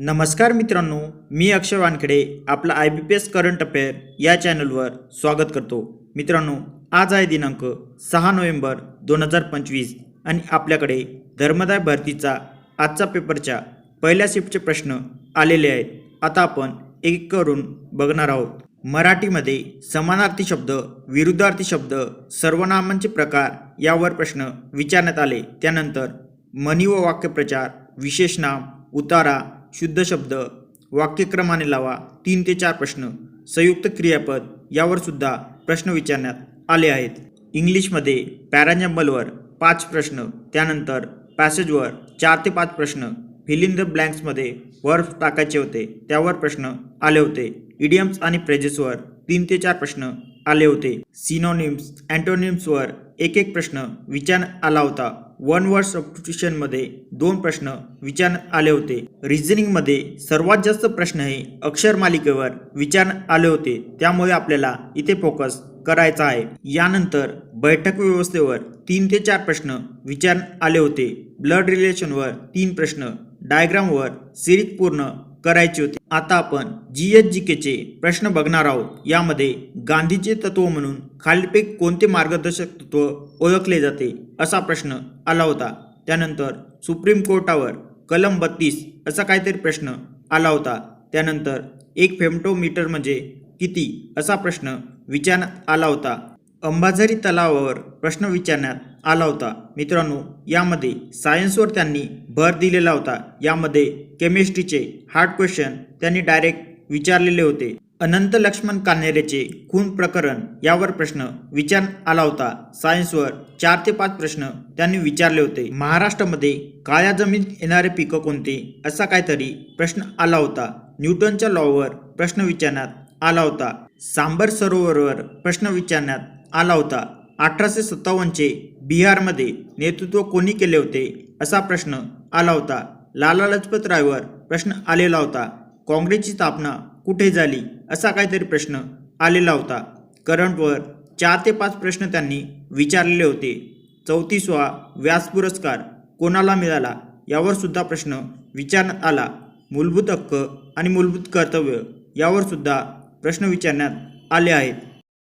नमस्कार मित्रांनो मी अक्षय वानखेडे आपला I B P S current affair या चॅनलवर स्वागत करतो. मित्रांनो आज आहे दिनांक सहा नोव्हेंबर दोन हजार पंचवीस आणि आपल्याकडे धर्मदाय भरतीचा आजचा पेपरच्या पहिल्या शिफ्टचे प्रश्न आलेले आहेत. आता आपण एक एक करून बघणार आहोत. मराठीमध्ये समानार्थी शब्द विरुद्धार्थी शब्द सर्वनामांचे प्रकार यावर प्रश्न विचारण्यात आले. त्यानंतर मनी व वाक्यप्रचार विशेष नाम उतारा शुद्ध शब्द वाक्यक्रमाने लावा तीन ते चार प्रश्न संयुक्त क्रियापद यावर सुद्धा प्रश्न विचारण्यात आले आहेत. इंग्लिशमध्ये पॅराजंबलवर पाच प्रश्न त्यानंतर पॅसेजवर चार ते पाच प्रश्न फिल इन द ब्लँक्समध्ये वर्फ टाकायचे होते त्यावर प्रश्न आले होते. इडियम्स आणि प्रेजेसवर तीन ते चार प्रश्न आले होते. सिनोनिम्स अँटोनिम्सवर एक एक प्रश्न विचार आला होता. वन वर्ड सबस्टिट्यूशनमध्ये दोन प्रश्न विचारण्यात आले होते. रिझनिंगमध्ये सर्वात जास्त प्रश्न हे अक्षर मालिकेवर विचारण्यात आले होते. त्यामुळे आपल्याला इथे फोकस करायचा आहे. यानंतर बैठक व्यवस्थेवर तीन ते चार प्रश्न विचारण्यात आले होते. ब्लड रिलेशनवर तीन प्रश्न. डायग्रामवर सिरीज पूर्ण करायचे होते. आता आपण जी एच जी केचे प्रश्न बघणार आहोत. यामध्ये गांधीचे तत्व म्हणून खालीलपैकी कोणते मार्गदर्शक तत्व ओळखले जाते असा प्रश्न आला होता. त्यानंतर सुप्रीम कोर्टावर कलम बत्तीस असा काहीतरी प्रश्न आला होता. त्यानंतर एक फेमटोमीटर म्हणजे किती असा प्रश्न विचारण्यात आला होता. अंबाझरी तलावावर प्रश्न विचारण्यात आला होता. मित्रांनो यामध्ये सायन्सवर त्यांनी भर दिलेला होता. यामध्ये केमिस्ट्रीचे हार्ड क्वेश्चन त्यांनी डायरेक्ट विचारलेले होते. अनंत लक्ष्मण कान्हेरेचे खून प्रकरण यावर प्रश्न विचारण्यात आला होता. सायन्सवर चार ते पाच प्रश्न त्यांनी विचारले होते. महाराष्ट्रामध्ये काळ्या जमिनीत येणारे पिकं कोणते? असा काहीतरी प्रश्न आला होता. न्यूटनच्या लॉवर प्रश्न विचारण्यात आला होता. सांबर सरोवरवर प्रश्न विचारण्यात आला होता. अठराशे सत्तावन्नचे बिहारमध्ये नेतृत्व कोणी केले होते? असा प्रश्न आला होता. लाला लजपत रायवर प्रश्न आलेला होता. काँग्रेसची स्थापना कुठे झाली? असा काहीतरी प्रश्न आलेला होता. करंटवर चार ते पाच प्रश्न त्यांनी विचारलेले होते. चौतीसवा व्यास पुरस्कार कोणाला मिळाला? यावर सुद्धा प्रश्न विचारण्यात आला. मूलभूत हक्क आणि मूलभूत कर्तव्य यावर सुद्धा प्रश्न विचारण्यात आले आहेत.